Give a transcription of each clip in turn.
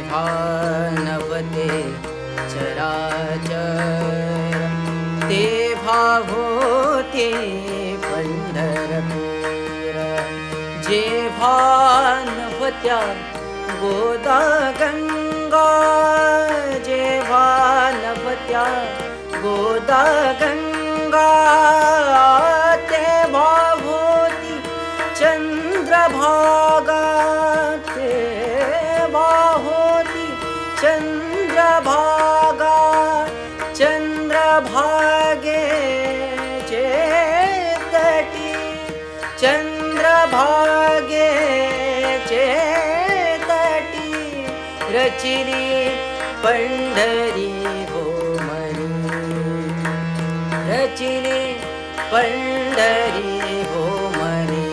भानवते भा नवते च राज जे भानवत्या गोदा गङ्गा। जे भानवत्या गोदा गङ्गा। चिरे पण्डरी ओ मरे। रचिनी पण्डरी ओमरी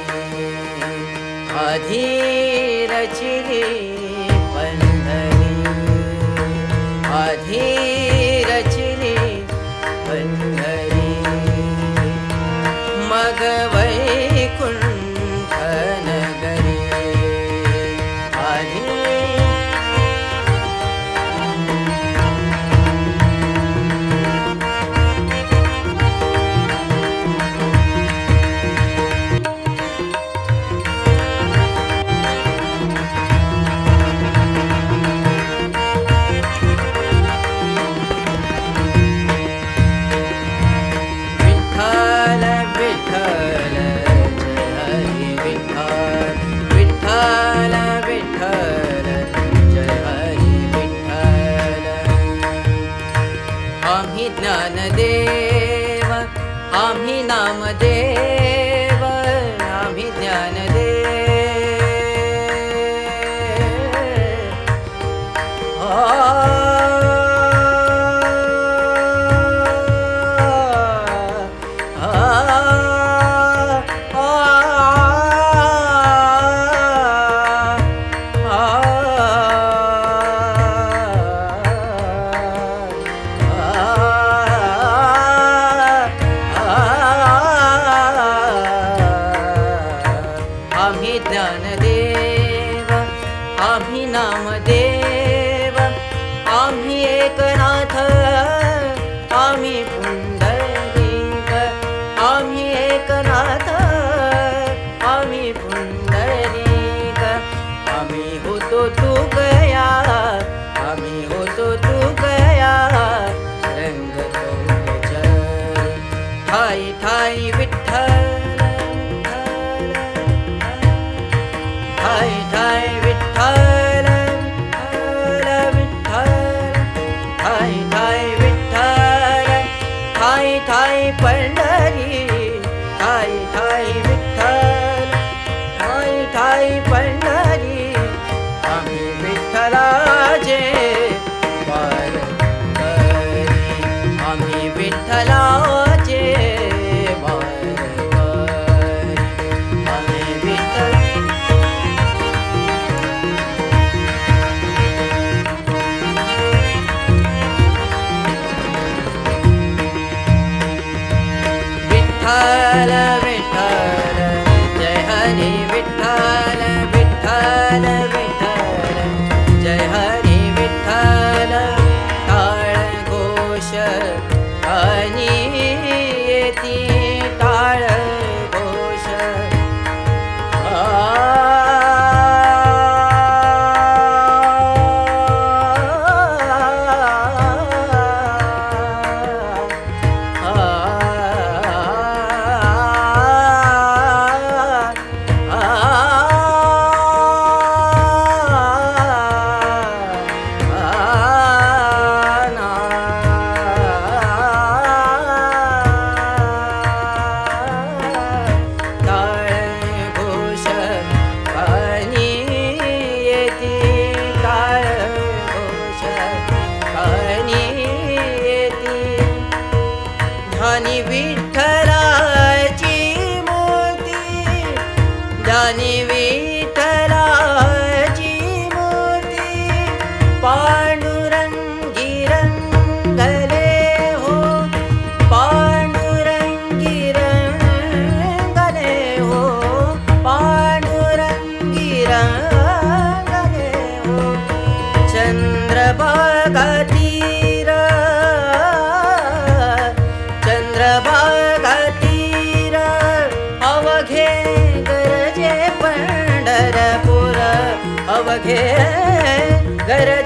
I'm a day. होतो तू गया आम्ही होतो तू गया रंग ठाई ठाई विठ्ठल ठाई ठाई विठ्ठल विठ्ठल ठाई ठाई विठ्ठल ठाई ठाई पंढरी. घर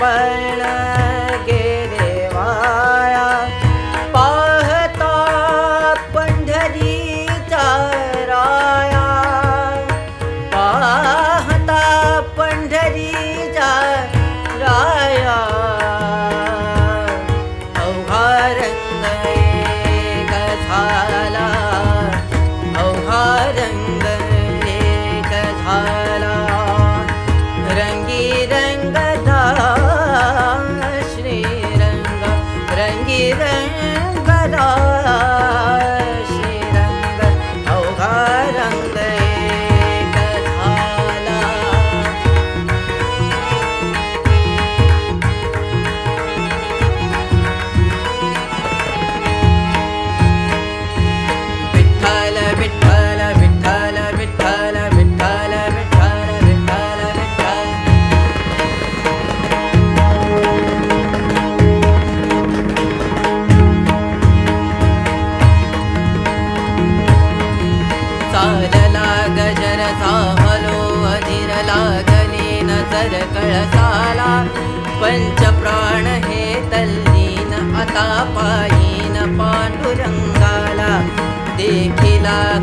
बण देवाया पाहता पंढरीचा राया पाहता पंढरीचा राया. अव्हारंग ரங்க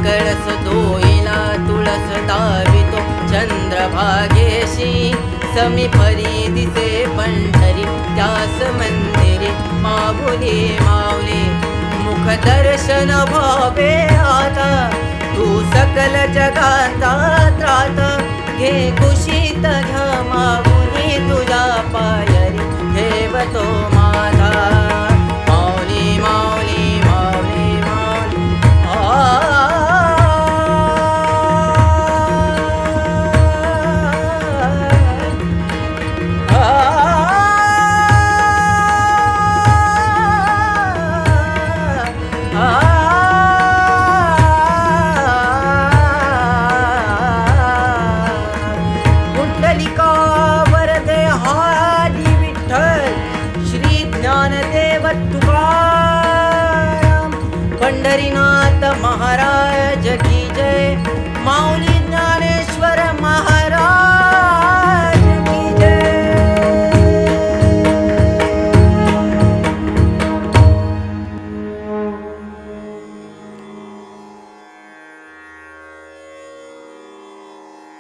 कळस दोईला तुळस तावितो चंद्रभागेशी समीपरी दिसे पंढरी त्यास मंदिरे माभुले मावले मुख दर्शन भावे आता तू सकल जगाता त्रात घे पंढरीनाथ महाराज की जय। माऊली